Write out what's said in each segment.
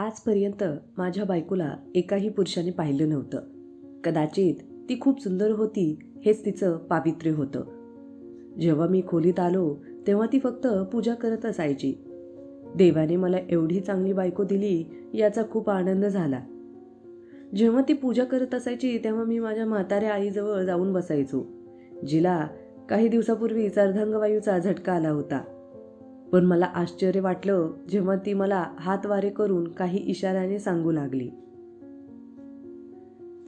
आजपर्यंत माझ्या बायकोला एकाही पुरुषाने पाहिलं नव्हतं. कदाचित ती खूप सुंदर होती हेच तिचं पावित्र्य होतं. जेव्हा मी खोलीत आलो तेव्हा ती फक्त पूजा करत असायची. देवाने मला एवढी चांगली बायको दिली याचा खूप आनंद झाला. जेव्हा ती पूजा करत असायची तेव्हा मी माझ्या म्हाताऱ्या आईजवळ जाऊन बसायचो जिला काही दिवसापूर्वीच अर्धांगवायूचा झटका आला होता. पण मला आश्चर्य वाटलं जेव्हा ती मला हात वारे करून काही इशाऱ्याने सांगू लागली.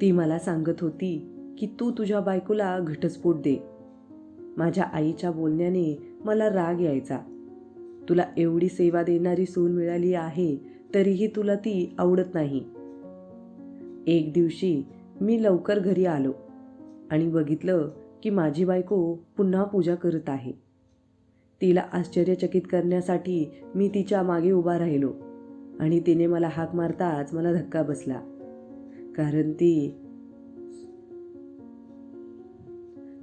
ती मला सांगत होती की तू तुझ्या बायकोला घटस्फोट दे. माझ्या आईच्या बोलण्याने मला राग यायचा. तुला एवढी सेवा देणारी सून मिळाली आहे तरीही तुला ती आवडत नाही. एक दिवशी मी लवकर घरी आलो आणि बघितलं की माझी बायको पुन्हा पूजा करत आहे. तिला आश्चर्यचकित करण्यासाठी मी तिच्यामागे उभा राहिलो. आणि तिने मला हाक मारताच मला धक्का बसला. कारण ती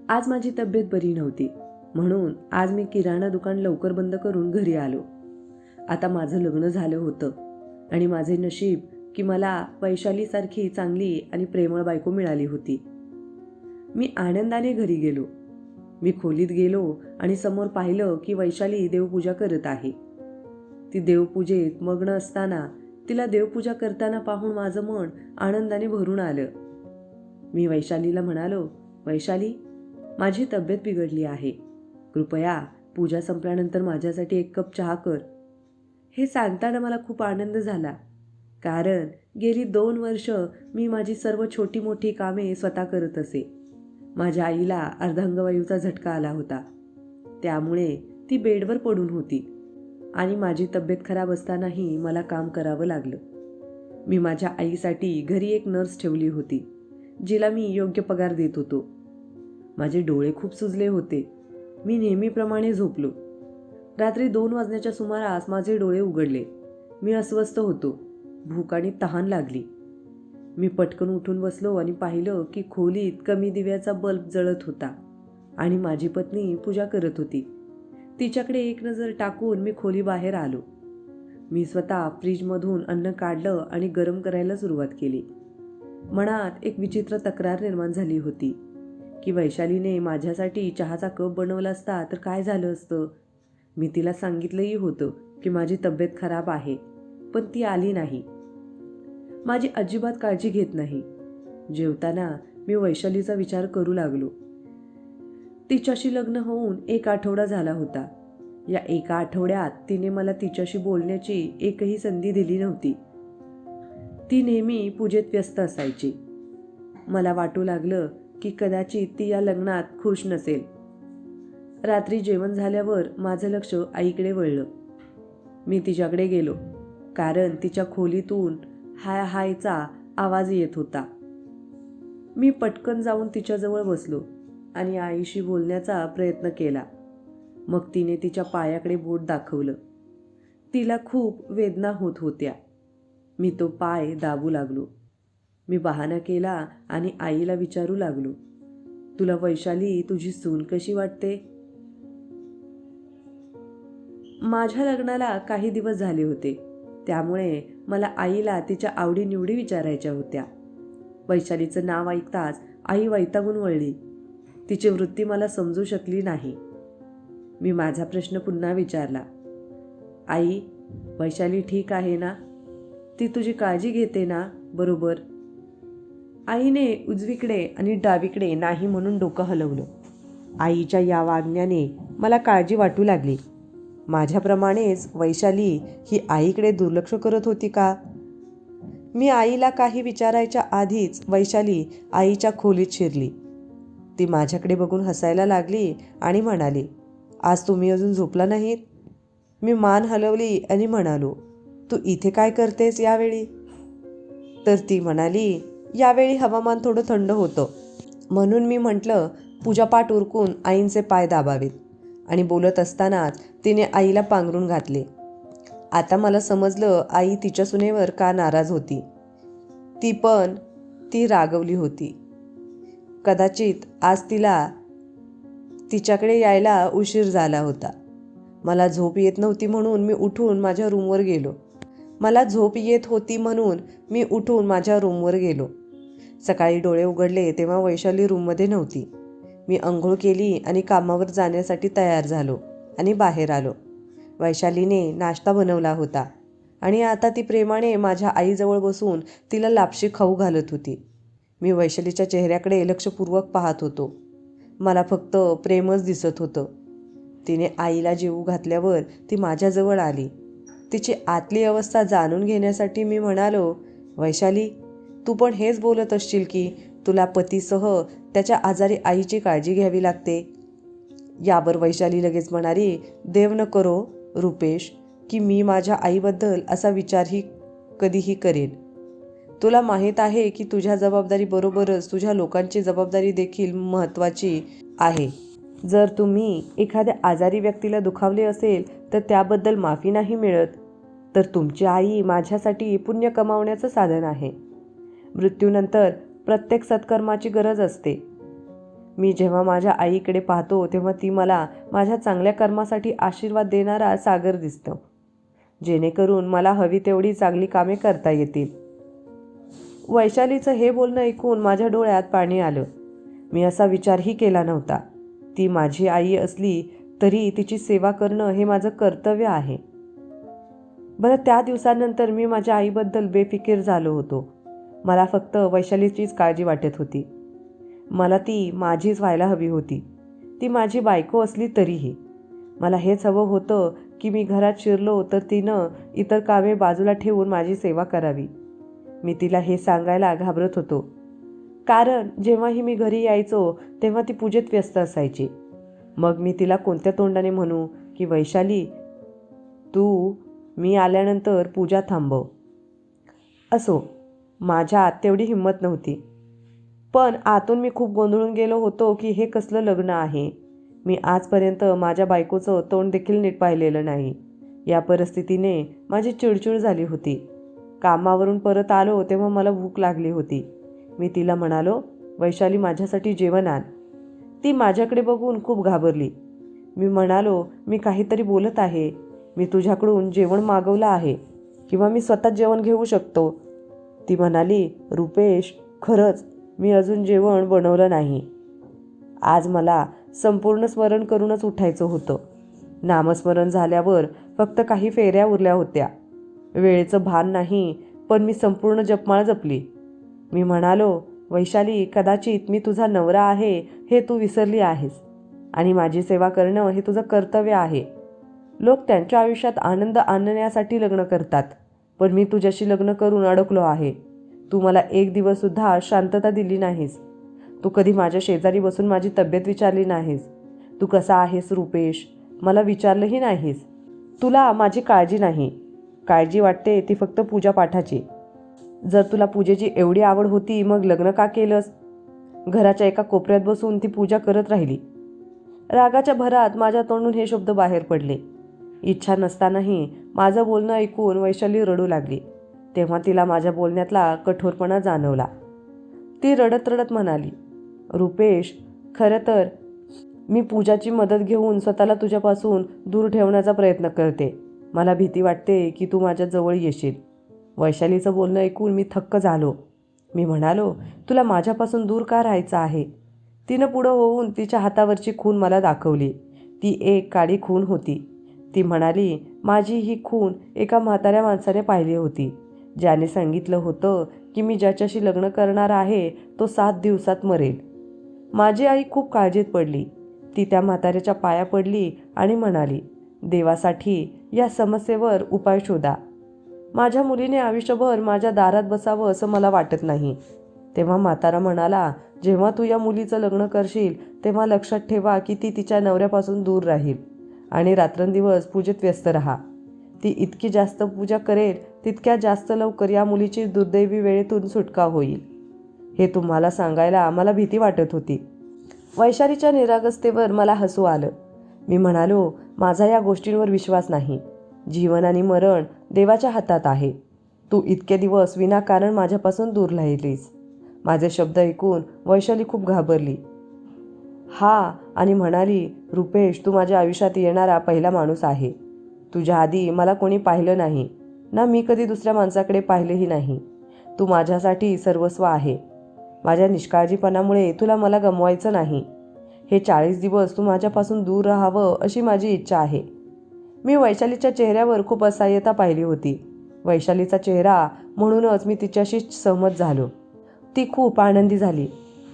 आज माझी तब्येत बरी नव्हती. म्हणून आज मी किराणा दुकान लवकर बंद करून घरी आलो. आता माझं लग्न झालं होतं. आणि माझे नशीब की मला वैशालीसारखी चांगली आणि प्रेमळ बायको मिळाली होती. मी आनंदाने घरी गेलो. मी खोलीत गेलो आणि समोर पाहिलं की वैशाली देवपूजा करत आहे. ती देवपूजेत मग्न असताना तिला देवपूजा करताना पाहून माझं मन आनंदाने भरून आलं. मी वैशालीला म्हणालो वैशाली माझी तब्येत बिघडली आहे. कृपया पूजा संपल्यानंतर माझ्यासाठी एक कप चहा कर. हे सांगताना मला खूप आनंद झाला कारण गेली दोन वर्ष मी माझी सर्व छोटी मोठी कामे स्वतः करत असे. माझ्या आईला अर्धांगवायूचा झटका आला होता. त्यामुळे ती बेडवर पडून होती आणि माझी तब्येत खराब असतानाही मला काम करावं लागलं. मी माझ्या आईसाठी घरी एक नर्स ठेवली होती जिला मी योग्य पगार देत होतो. माझे डोळे खूप सुजले होते. मी नेहमीप्रमाणे झोपलो. रात्री दोन वाजण्याच्या सुमारास माझे डोळे उघडले. मी अस्वस्थ होतो. भूक आणि तहान लागली. मी पटकन उठून बसलो आणि पाहिलं की खोलीत कमी दिव्याचा बल्ब जळत होता. आणि माझी पत्नी पूजा करत होती. तिच्याकडे एक नजर टाकून मी खोली बाहेर आलो. मी स्वतः फ्रीजमधून अन्न काढलं आणि गरम करायला सुरुवात केली. मनात एक विचित्र तक्रार निर्माण झाली होती की वैशालीने माझ्यासाठी चहाचा कप बनवला असता तर काय झालं असतं? मी तिला सांगितलंही होतं की माझी तब्येत खराब आहे पण ती आली नाही. माझी अजिबात काळजी घेत नाही. जेवताना मी वैशालीचा विचार करू लागलो. तिच्याशी लग्न होऊन एक आठवडा झाला होता. या एका आठवड्यात तिने मला तिच्याशी बोलण्याची एकही संधी दिली नव्हती. ती नेहमी पूजेत व्यस्त असायची. मला वाटू लागलं की कदाचित ती या लग्नात खुश नसेल. रात्री जेवण झाल्यावर माझं लक्ष आईकडे वळलं. मी तिच्याकडे गेलो कारण तिच्या खोलीतून हाय हायचा आवाज येत होता. मी पटकन जाऊन तिच्याजवळ बसलो आणि आईशी बोलण्याचा प्रयत्न केला. मग तिने तिच्या पायाकडे बोट दाखवलं. तिला खूप वेदना होत होत्या. मी तो पाय दाबू लागलो. मी बहाणा केला आणि आईला विचारू लागलो. तुला वैशाली तुझी सून कशी वाटते? माझ्या लग्नाला काही दिवस झाले होते. त्यामुळे मला आईला तिच्या आवडीनिवडी विचारायच्या होत्या. वैशालीचं नाव ऐकताच आई वैतागून वळली. तिची वृत्ती मला समजू शकली नाही. मी माझा प्रश्न पुन्हा विचारला. आई वैशाली ठीक आहे ना? ती तुझी काळजी घेते ना? बरोबर? आईने उजवीकडे आणि डावीकडे नाही म्हणून डोकं हलवलं. आईच्या या वागण्याने मला काळजी वाटू लागली. माझ्याप्रमाणेच वैशाली ही आईकडे दुर्लक्ष करत होती का? मी आईला काही विचारायच्या आधीच वैशाली आईच्या खोलीत शिरली. ती माझ्याकडे बघून हसायला लागली आणि म्हणाली आज तुम्ही अजून झोपला नाहीत? मी मान हलवली आणि म्हणालो तू इथे काय करतेस यावेळी? तर ती म्हणाली यावेळी हवामान थोडं थंड होतं. म्हणून मी म्हटलं पूजापाठ उरकून आईंचे पाय दाबावेत. आणि बोलत असतानाच तिने आईला पांघरून घातले. आता मला समजलं आई तिच्या सुनेवर का नाराज होती. ती पण ती रागवली होती. कदाचित आज तिला तिच्याकडे यायला उशीर झाला होता. मला झोप येत नव्हती म्हणून मी उठून माझ्या रूमवर गेलो. मला झोप येत होती म्हणून मी उठून माझ्या रूमवर गेलो. सकाळी डोळे उघडले तेव्हा वैशाली रूममध्ये नव्हती. मी अंघोळ केली आणि कामावर जाण्यासाठी तयार झालो आणि बाहेर आलो. वैशालीने नाश्ता बनवला होता आणि आता ती प्रेमाने माझ्या आईजवळ बसून तिला लापशी खाऊ घालत होती. मी वैशालीच्या चेहऱ्याकडे लक्षपूर्वक पाहत होतो. मला फक्त प्रेमच दिसत होतं. तिने आईला जेवू घातल्यावर ती माझ्याजवळ आली. तिची आतली अवस्था जाणून घेण्यासाठी मी म्हणालो वैशाली तू पण हेच बोलत असशील की तुला पतीसह त्याच्या आजारी आईची काळजी घ्यावी लागते. यावर वैशाली लगेच म्हणाली देव न करो रुपेश की मी माझ्या आईबद्दल असा विचारही कधीही करेन. तुला माहीत आहे की तुझ्या जबाबदारीबरोबरच तुझ्या लोकांची जबाबदारी देखील महत्त्वाची आहे. जर तुम्ही एखाद्या आजारी व्यक्तीला दुखावले असेल तर त्याबद्दल माफी नाही मिळत. तर तुमची आई माझ्यासाठी पुण्य कमावण्याचं साधन आहे. मृत्यूनंतर प्रत्येक सत्कर्माची गरज असते. मी जेव्हा माझ्या आईकडे पाहतो तेव्हा ती मला माझ्या चांगल्या कर्मासाठी आशीर्वाद देणारा सागर दिसतो. जेणेकरून मला हवी तेवढी चांगली कामे करता येतील. वैशालीचं हे बोलणं ऐकून माझ्या डोळ्यात पाणी आलं. मी असा विचारही केला नव्हता. ती माझी आई असली तरी तिची सेवा करणं हे माझं कर्तव्य आहे. बरं त्या दिवसानंतर मी माझ्या आईबद्दल बेफिकीर झालो होतो. मला फक्त वैशालीचीच काळजी वाटत होती. मला ती माझीच व्हायला हवी होती. ती माझी बायको असली तरीही. मला हेच हवं होतं की मी घरात शिरलो तर तिनं इतर कामे बाजूला ठेवून माझी सेवा करावी. मी तिला हे सांगायला घाबरत होतो. कारण जेव्हाही मी घरी यायचो तेव्हा ती पूजेत व्यस्त असायची. मग मी तिला कोणत्या तोंडाने म्हणू की वैशाली तू मी आल्यानंतर पूजा थांबव. असो. माझ्या आत तेवढी हिंमत नव्हती. पण आतून मी खूप गोंधळून गेलो होतो की हे कसलं लग्न आहे? मी आजपर्यंत माझ्या बायकोचं तोंड देखील नीट पाहिलेलं नाही. या परिस्थितीने माझी चिडचिड झाली होती. कामावरून परत आलो तेव्हा मला भूक लागली होती. मी तिला म्हणालो वैशाली माझ्यासाठी जेवण आण. ती माझ्याकडे बघून खूप घाबरली. मी म्हणालो मी काहीतरी बोलत आहे. मी तुझ्याकडून जेवण मागवलं आहे किंवा मी स्वतः जेवण घेऊ शकतो. ती म्हणाली रुपेश खरंच मी अजून जेवण बनवलं नाही. आज मला संपूर्ण स्मरण करूनच उठायचं होतं. नामस्मरण झाल्यावर फक्त काही फेऱ्या उरल्या होत्या. वेळेचं भान नाही पण मी संपूर्ण जपमाळ जपली. मी म्हणालो वैशाली कदाचित मी तुझा नवरा आहे हे तू विसरली आहेस. आणि माझी सेवा करणं हे तुझं कर्तव्य आहे. लोक त्यांच्या आयुष्यात आनंद आणण्यासाठी लग्न करतात. पण मी तुझ्याशी लग्न करून अडकलो आहे. तू मला एक दिवससुद्धा शांतता दिली नाहीस. तू कधी माझ्या शेजारी बसून माझी तब्येत विचारली नाहीस. तू कसा आहेस रुपेश? मला विचारलंही नाहीस. तुला माझी काळजी नाही. काळजी वाटते ती फक्त पूजा पाठाची. जर तुला पूजेची एवढी आवड होती मग लग्न का केलंस? घराच्या एका कोपऱ्यात बसून ती पूजा करत राहिली. रागाच्या भरात माझ्या तोंडून हे शब्द बाहेर पडले. इच्छा नसतानाही माझं बोलणं ऐकून वैशाली रडू लागली. तेव्हा तिला माझ्या बोलण्यातला कठोरपणा जाणवला. ती रडत रडत म्हणाली रुपेश खरं तर मी पूजाची मदत घेऊन स्वतःला तुझ्यापासून दूर ठेवण्याचा प्रयत्न करते. मला भीती वाटते की तू माझ्याजवळ येशील. वैशालीचं बोलणं ऐकून मी थक्क झालो. मी म्हणालो तुला माझ्यापासून दूर का राहायचं आहे? तिनं पुढं होऊन तिच्या हातावरची खून मला दाखवली. ती एक काळी खून होती. ती म्हणाली माझी ही खून एका म्हाताऱ्या माणसाने पाहिली होती. ज्याने सांगितलं होतं की मी ज्याच्याशी लग्न करणार आहे तो सात दिवसात मरेल. माझी आई खूप काळजीत पडली. ती त्या म्हाताऱ्याच्या पाया पडली आणि म्हणाली देवासाठी या समस्येवर उपाय शोधा. माझ्या मुलीने आयुष्यभर माझ्या दारात बसावं असं मला वाटत नाही तेव्हा म्हातारा म्हणाला जेव्हा तू या मुलीचं लग्न करशील तेव्हा लक्षात ठेवा की ती तिच्या नवऱ्यापासून दूर राहील. आणि रात्रंदिवस पूजेत व्यस्त राहा. ती इतकी जास्त पूजा करेल तितक्या जास्त लवकर या मुलीची दुर्दैवी वेळेतून सुटका होईल. हे तुम्हाला सांगायला आम्हाला भीती वाटत होती. वैशालीच्या निरागसतेवर मला हसू आलं. मी म्हणालो माझा या गोष्टींवर विश्वास नाही. जीवन आणि मरण देवाच्या हातात आहे. तू इतके दिवस विनाकारण माझ्यापासून दूर राहिलीस. माझे शब्द ऐकून वैशाली खूप घाबरली. हा आणि म्हणाली रुपेश तू माझ्या आयुष्यात येणारा पहिला माणूस आहे. तुझ्या आधी मला कोणी पाहिलं नाही. ना मी कधी दुसऱ्या माणसाकडे पाहिलेही नाही. तू माझ्यासाठी सर्वस्व आहे. माझ्या निष्काळजीपणामुळे तुला मला गमवायचं नाही. हे चाळीस दिवस तू माझ्यापासून दूर राहावं अशी माझी इच्छा आहे. मी वैशालीच्या चेहऱ्यावर खूप असहाय्यता पाहिली होती. वैशालीचा चेहरा म्हणूनच मी तिच्याशी सहमत झालो. ती खूप आनंदी झाली.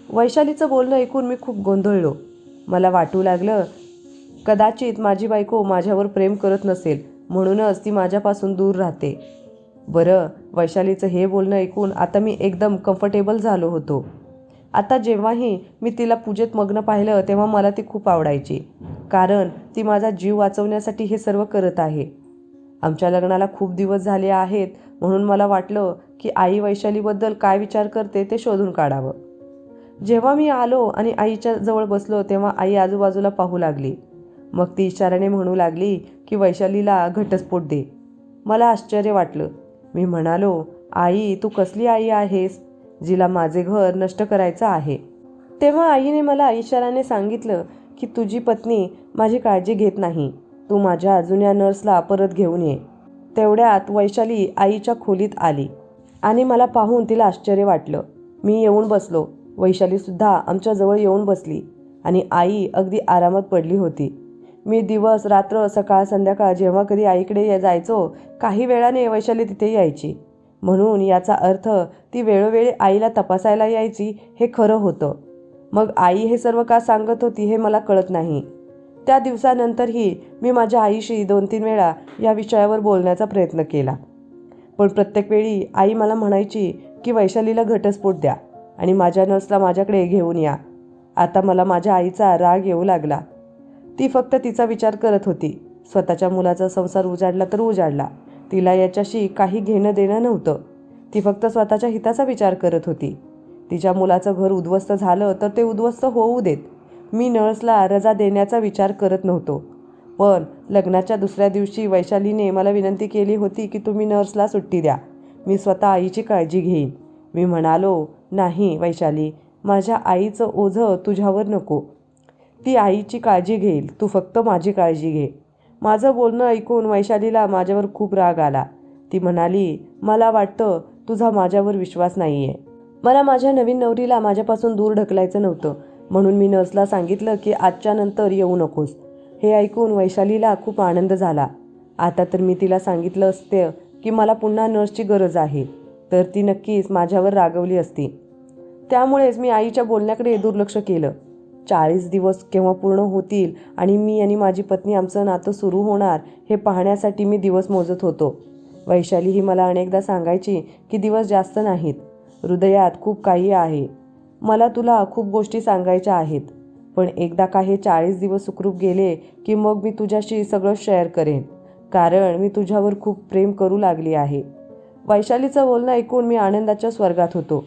वैशालीचं बोलणं ऐकून मी खूप गोंधळलो. मला वाटू लागलं कदाचित माझी बायको माझ्यावर प्रेम करत नसेल म्हणूनच ती माझ्यापासून दूर राहते. बरं वैशालीचं हे बोलणं ऐकून आता मी एकदम कम्फर्टेबल झालो होतो. आता जेव्हाही मी तिला पूजेत मग्न पाहिलं तेव्हा मला ती खूप आवडायची. कारण ती माझा जीव वाचवण्यासाठी हे सर्व करत आहे. आमच्या लग्नाला खूप दिवस झाले आहेत म्हणून मला वाटलं की आई वैशालीबद्दल काय विचार करते ते शोधून काढावं. जेव्हा मी आलो आणि आईच्या जवळ बसलो तेव्हा आई आजूबाजूला पाहू लागली. मग ती इशाऱ्याने म्हणू लागली की वैशालीला घटस्फोट दे. मला आश्चर्य वाटलं. मी म्हणालो आई तू कसली आई आहेस जिला माझे घर नष्ट करायचं आहे? तेव्हा आईने मला इशाराने सांगितलं की तुझी पत्नी माझी काळजी घेत नाही. तू माझ्या जुन्या नर्सला परत घेऊन ये. तेवढ्यात वैशाली आईच्या खोलीत आली आणि मला पाहून तिला आश्चर्य वाटलं. मी येऊन बसलो. वैशालीसुद्धा आमच्याजवळ येऊन बसली आणि आई अगदी आरामात पडली होती. मी दिवस रात्र सकाळ संध्याकाळ जेव्हा कधी आईकडे या- जायचो काही वेळाने वैशाली तिथे यायची. म्हणून याचा अर्थ ती वेळोवेळी आईला तपासायला यायची हे खरं होतं. मग आई हे सर्व का सांगत होती हे मला कळत नाही. त्या दिवसानंतरही मी माझ्या आईशी दोन तीन वेळा या विषयावर बोलण्याचा प्रयत्न केला. पण प्रत्येक वेळी आई मला म्हणायची की वैशालीला घटस्फोट द्या. आणि माझ्या नर्सला माझ्याकडे घेऊन या. आता मला माझ्या आईचा राग येऊ लागला. ती फक्त तिचा विचार करत होती. स्वतःच्या मुलाचा संसार उजाडला तर उजाडला. तिला याच्याशी काही घेणं देणं नव्हतं. ती फक्त स्वतःच्या हिताचा विचार करत होती. तिच्या मुलाचं घर उद्ध्वस्त झालं तर ते उद्ध्वस्त होऊ देत. मी नर्सला रजा देण्याचा विचार करत नव्हतो. पण लग्नाच्या दुसऱ्या दिवशी वैशालीने मला विनंती केली होती की तुम्ही नर्सला सुट्टी द्या. मी स्वतः आईची काळजी घेईन. मी म्हणालो नाही वैशाली. माझ्या आईचं ओझं तुझ्यावर नको. ती आईची काळजी घेईल. तू फक्त माझी काळजी घे. माझं बोलणं ऐकून वैशालीला माझ्यावर खूप राग आला. ती म्हणाली मला वाटतं तुझा माझ्यावर विश्वास नाही आहे मला माझ्या नवीन नवरीला माझ्यापासून दूर ढकलायचं नव्हतं. म्हणून मी नर्सला सांगितलं की आजच्या नंतर येऊ नकोस. हे ऐकून वैशालीला खूप आनंद झाला. आता तर मी तिला सांगितलं असते की मला पुन्हा नर्सची गरज आहे. तर ती नक्कीच माझ्यावर रागवली असती. त्यामुळेच मी आईच्या बोलण्याकडे दुर्लक्ष केलं. चाळीस दिवस केव्हा पूर्ण होतील आणि मी आणि माझी पत्नी आमचं नातं सुरू होणार हे पाहण्यासाठी मी दिवस मोजत होतो. वैशाली ही मला अनेकदा सांगायची की दिवस जास्त नाहीत. हृदयात खूप काही आहे. मला तुला खूप गोष्टी सांगायच्या आहेत. पण एकदा का हे चाळीस दिवस सुखरूप गेले की मग मी तुझ्याशी सगळं शेअर करेन. कारण मी तुझ्यावर खूप प्रेम करू लागली आहे. वैशालीचं बोलणं ऐकून मी आनंदाच्या स्वर्गात होतो.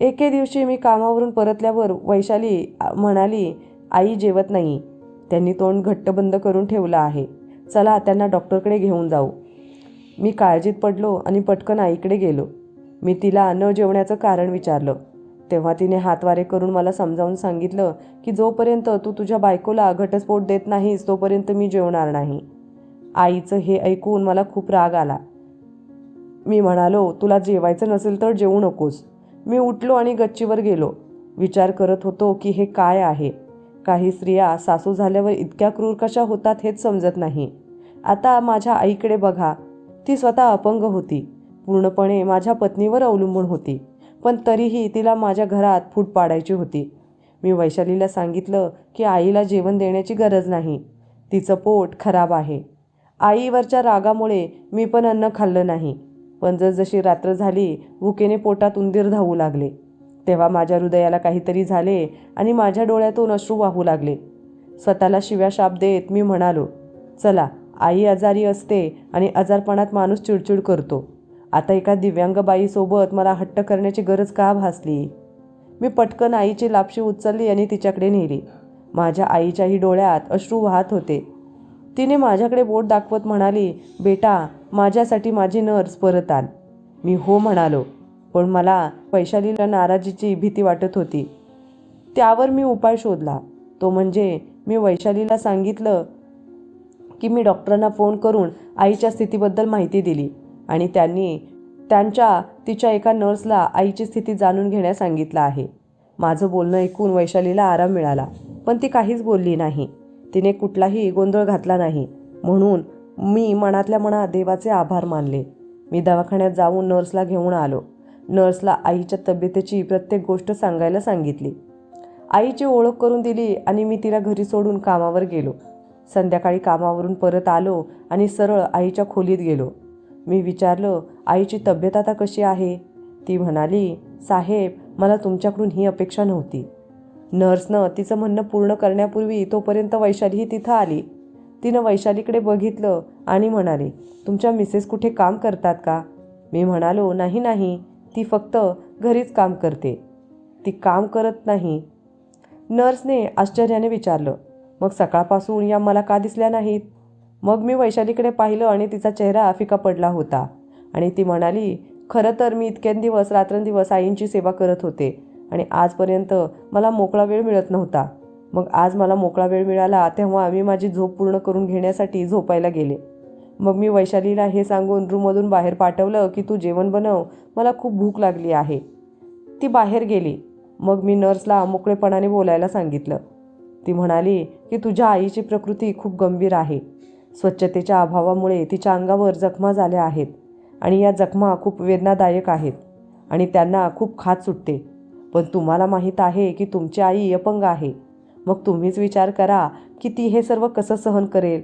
एके दिवशी मी कामावरून परतल्यावर वैशाली म्हणाली आई जेवत नाही. त्यांनी तोंड घट्ट बंद करून ठेवलं आहे. चला त्यांना डॉक्टरकडे घेऊन जाऊ. मी काळजीत पडलो आणि पटकन आईकडे गेलो. मी तिला न जेवण्याचं कारण विचारलं. तेव्हा तिने हातवारे करून मला समजावून सांगितलं की जोपर्यंत तू तुझ्या बायकोला घटस्फोट देत नाहीस तोपर्यंत मी जेवणार नाही. आईचं हे ऐकून मला खूप राग आला. मी म्हणालो तुला जेवायचं नसेल तर जेवू नकोस. मी उठलो आणि गच्चीवर गेलो. विचार करत होतो की हे काय आहे? काही स्त्रिया सासू झाल्यावर इतक्या क्रूर कशा होतात हेच समजत नाही. आता माझ्या आईकडे बघा. ती स्वतः अपंग होती. पूर्णपणे माझ्या पत्नीवर अवलंबून होती. पण तरीही तिला माझ्या घरात फूट पाडायची होती. मी वैशालीला सांगितलं की आईला जेवण देण्याची गरज नाही. तिचं पोट खराब आहे. आईवरच्या रागामुळे मी पण अन्न खाल्लं नाही. पण जसजशी रात्र झाली भुकेने पोटात उंदीर धावू लागले. तेव्हा माझ्या हृदयाला काहीतरी झाले आणि माझ्या डोळ्यातून अश्रू वाहू लागले. स्वतःला शिव्या शाप देत मी म्हणालो चला आई आजारी असते आणि आजारपणात माणूस चिडचिड करतो. आता एका दिव्यांग बाईसोबत मला हट्ट करण्याची गरज का भासली? मी पटकन आईची लापशी उचलली आणि तिच्याकडे नेली. माझ्या आईच्याही डोळ्यात अश्रू वाहत होते. तिने माझ्याकडे बोट दाखवत म्हणाली बेटा माझ्यासाठी माझी नर्स परत आण. मी हो म्हणालो पण मला वैशालीला नाराजीची भीती वाटत होती. त्यावर मी उपाय शोधला. तो म्हणजे मी वैशालीला सांगितलं की मी डॉक्टरांना फोन करून आईच्या स्थितीबद्दल माहिती दिली आणि त्यांनी त्यांच्या तिच्या एका नर्सला आईची स्थिती जाणून घेण्यास सांगितलं आहे. माझं बोलणं ऐकून वैशालीला आराम मिळाला पण ती काहीच बोलली नाही. तिने कुठलाही गोंधळ घातला नाही. म्हणून मी मनातल्या मनात देवाचे आभार मानले. मी दवाखान्यात जाऊन नर्सला घेऊन आलो. नर्सला आईच्या तब्येतीची प्रत्येक गोष्ट सांगायला सांगितली. आईची ओळख करून दिली आणि मी तिला घरी सोडून कामावर गेलो. संध्याकाळी कामावरून परत आलो आणि सरळ आईच्या खोलीत गेलो. मी विचारलं आईची तब्येत आता कशी आहे? ती म्हणाली साहेब मला तुमच्याकडून ही अपेक्षा नव्हती. नर्सनं तिचं म्हणणं पूर्ण करण्यापूर्वी तोपर्यंत वैशालीही तिथं आली. तिनं वैशालीकडे बघितलं आणि म्हणाली तुमच्या मिसेस कुठे काम करतात का? मी म्हणालो नाही नाही ती फक्त घरीच काम करते. ती काम करत नाही. नर्सने आश्चर्याने विचारलं मग सकाळपासून या मला का दिसल्या नाहीत? मग मी वैशालीकडे पाहिलं आणि तिचा चेहरा फिका पडला होता आणि ती म्हणाली खरं तर मी इतक्यान रात्रंदिवस आईंची सेवा करत होते आणि आजपर्यंत मला मोकळा वेळ मिळत नव्हता. मग आज मला मोकळा वेळ मिळाला तेव्हा आम्ही माझी झोप पूर्ण करून घेण्यासाठी झोपायला गेले. मग मी वैशालीला हे सांगून रूममधून बाहेर पाठवलं की तू जेवण बनव मला खूप भूक लागली आहे. ती बाहेर गेली. मग मी नर्सला मोकळेपणाने बोलायला सांगितलं. ती म्हणाली की तुझ्या आईची प्रकृती खूप गंभीर आहे. स्वच्छतेच्या अभावामुळे तिच्या अंगावर जखमा झाल्या आहेत आणि या जखमा खूप वेदनादायक आहेत आणि त्यांना खूप खात सुटते. पण तुम्हाला माहीत आहे की तुमची आई अपंग आहे. मग तुम्हीच विचार करा की ती हे सर्व कसं सहन करेल.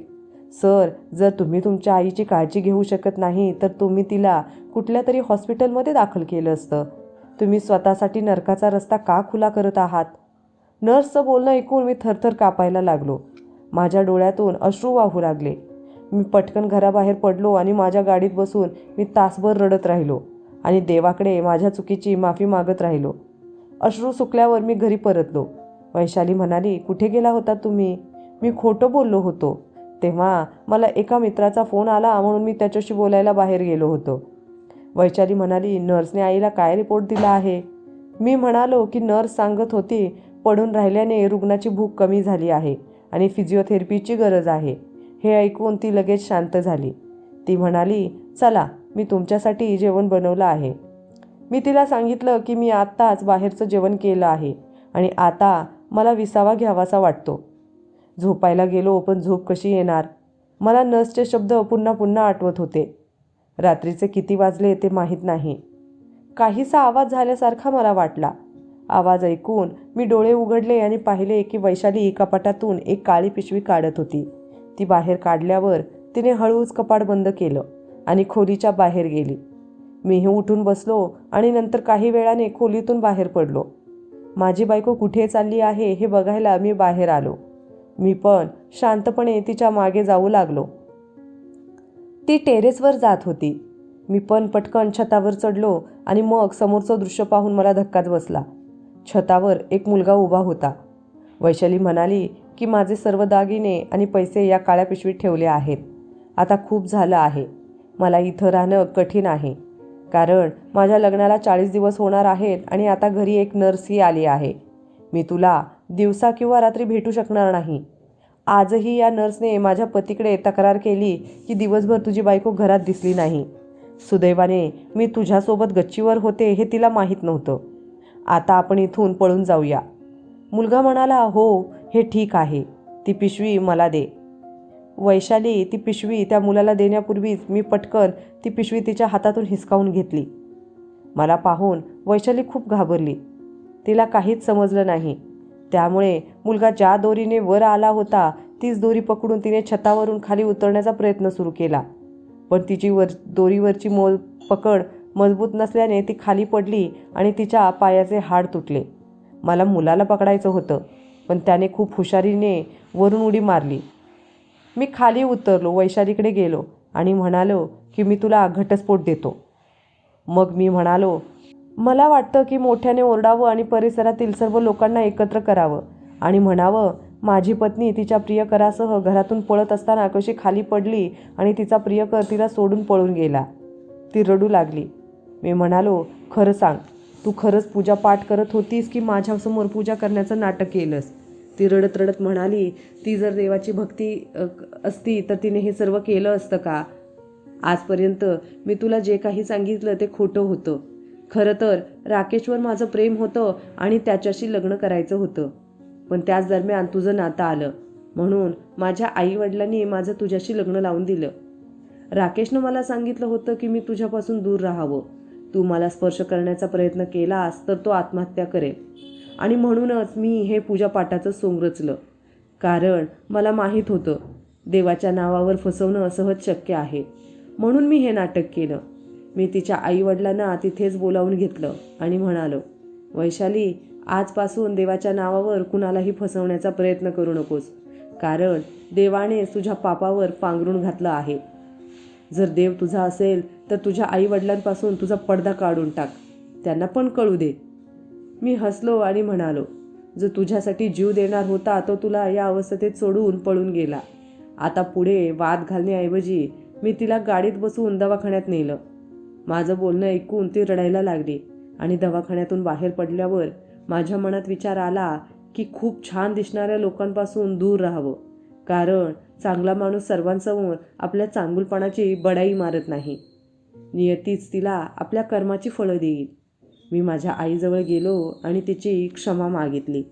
सर जर तुम्ही तुमच्या आईची काळजी घेऊ शकत नाही तर तुम्ही तिला कुठल्या तरी हॉस्पिटलमध्ये दाखल केलं असतं. तुम्ही स्वतःसाठी नरकाचा रस्ता का खुला करत आहात? नर्सचं बोलणं ऐकून मी थरथर कापायला लागलो. माझ्या डोळ्यातून अश्रू वाहू लागले. मी पटकन घराबाहेर पडलो आणि माझ्या गाडीत बसून मी तासभर रडत राहिलो आणि देवाकडे माझ्या चुकीची माफी मागत राहिलो. अश्रू सुकल्यावर मी घरी परतलो. वैशाली म्हणाली कुठे गेला होता तुम्ही? मी खोटं बोललो होतो. तेव्हा मला एका मित्राचा फोन आला म्हणून मी त्याच्याशी बोलायला बाहेर गेलो होतो. वैशाली म्हणाली नर्सने आईला काय रिपोर्ट दिला आहे? मी म्हणालो की नर्स सांगत होती पडून राहिल्याने रुग्णाची भूक कमी झाली आहे आणि फिजिओथेरपीची गरज आहे. हे ऐकून ती लगेच शांत झाली. ती म्हणाली चला मी तुमच्यासाठी जेवण बनवलं आहे. मी तिला सांगितलं की मी आत्ताच बाहेरचं जेवण केलं आहे आणि आता मला विसावा घ्यावासा वाटतो. झोपायला गेलो पण झोप कशी येणार? मला नर्सचे शब्द पुन्हा पुन्हा आठवत होते. रात्रीचे किती वाजले ते माहीत नाही. काहीसा आवाज झाल्यासारखा मला वाटला. आवाज ऐकून मी डोळे उघडले आणि पाहिले की वैशाली कपाटातून एक काळी पिशवी काढत होती. ती बाहेर काढल्यावर तिने हळूच कपाट बंद केलं आणि खोलीच्या बाहेर गेली. मीही उठून बसलो आणि नंतर काही वेळाने खोलीतून बाहेर पडलो. माझी बायको कुठे चालली आहे हे बघायला मी बाहेर आलो. मी पण शांतपणे तिच्यामागे जाऊ लागलो. ती टेरेसवर जात होती. मी पण पटकन छतावर चढलो आणि मग समोरचं दृश्य पाहून मला धक्काच बसला. छतावर एक मुलगा उभा होता. वैशाली म्हणाली की माझे सर्व दागिने आणि पैसे या काळ्या पिशवीत ठेवले आहेत. आता खूप झालं आहे. मला इथं राहणं कठीण आहे. कारण माझ्या लग्नाला चाळीस दिवस होणार आहेत आणि आता घरी एक नर्सही आली आहे. मी तुला दिवसा किंवा रात्री भेटू शकणार नाही. आजही या नर्सने माझ्या पतीकडे तक्रार केली की दिवसभर तुझी बायको घरात दिसली नाही. सुदैवाने मी तुझ्यासोबत गच्चीवर होते हे तिला माहीत नव्हतं. आता आपण इथून पळून जाऊया. मुलगा म्हणाला हो हे ठीक आहे. ती पिशवी मला दे. वैशाली ती पिशवी त्या मुलाला देण्यापूर्वीच मी पटकन ती पिशवी तिच्या हातातून हिसकावून घेतली. मला पाहून वैशाली खूप घाबरली. तिला काहीच समजलं नाही. त्यामुळे मुलगा ज्या दोरीने वर आला होता तीच दोरी पकडून तिने छतावरून खाली उतरण्याचा प्रयत्न सुरू केला. पण तिची वर दोरीवरची मोल पकड मजबूत नसल्याने ती खाली पडली आणि तिच्या पायाचे हाड तुटले. मला मुलाला पकडायचं होतं पण त्याने खूप हुशारीने वरून उडी मारली. मी खाली उतरलो वैशालीकडे गेलो आणि म्हणालो की मी तुला घटस्फोट देतो. मग मी म्हणालो मला वाटतं की मोठ्याने ओरडावं आणि परिसरातील सर्व लोकांना एकत्र करावं आणि म्हणावं माझी पत्नी तिच्या प्रियकरासह घरातून पळत असताना कशी खाली पडली आणि तिचा प्रियकर तिला सोडून पळून गेला. ती रडू लागली. मी म्हणालो खरं सांग तू खरंच पूजा पाठ करत होतीस की माझ्यासमोर पूजा करण्याचं नाटक केलंस? ती रडत रडत म्हणाली ती जर देवाची भक्ती असती तर तिने हे सर्व केलं असतं का? आजपर्यंत मी तुला जे काही सांगितलं ते खोटं होतं. खरं तर राकेशवर माझं प्रेम होतं आणि त्याच्याशी लग्न करायचं होतं. पण त्याच दरम्यान तुझं नातं आलं. म्हणून माझ्या आईवडिलांनी माझं तुझ्याशी लग्न लावून दिलं. राकेशनं मला सांगितलं होतं की मी तुझ्यापासून दूर राहावं. तू मला स्पर्श करण्याचा प्रयत्न केलास तर तो आत्महत्या करेल. आणि म्हणूनच मी हे पूजापाठाचं सोंग रचलं. कारण मला माहीत होतं देवाच्या नावावर फसवणं सहज शक्य आहे. म्हणून मी हे नाटक केलं. मी तिच्या आईवडिलांना तिथेच बोलावून घेतलं आणि म्हणालो वैशाली आजपासून देवाच्या नावावर कुणालाही फसवण्याचा प्रयत्न करू नकोस. कारण देवाने तुझ्या पापावर पांघरून घातलं आहे. जर देव तुझा असेल तर तुझ्या आईवडिलांपासून तुझा पडदा काढून टाक. त्यांना पण कळू दे. मी हसलो आणि म्हणालो जो तुझ्यासाठी जीव देणार होता तो तुला या अवस्थेत सोडून पळून गेला. आता पुढे वाद घालण्याऐवजी मी तिला गाडीत बसवून दवाखान्यात नेलं. माझं बोलणं ऐकून ती रडायला लागली आणि दवाखान्यातून बाहेर पडल्यावर माझ्या मनात विचार आला की खूप छान दिसणाऱ्या लोकांपासून दूर राहावं. कारण चांगला माणूस सर्वांसमोर आपल्या चांगुलपणाची बडाई मारत नाही. नियतीच तिला आपल्या कर्माची फळं देईल. मी माझ्या आईजवळ गेलो आणि तिची क्षमा मागितली.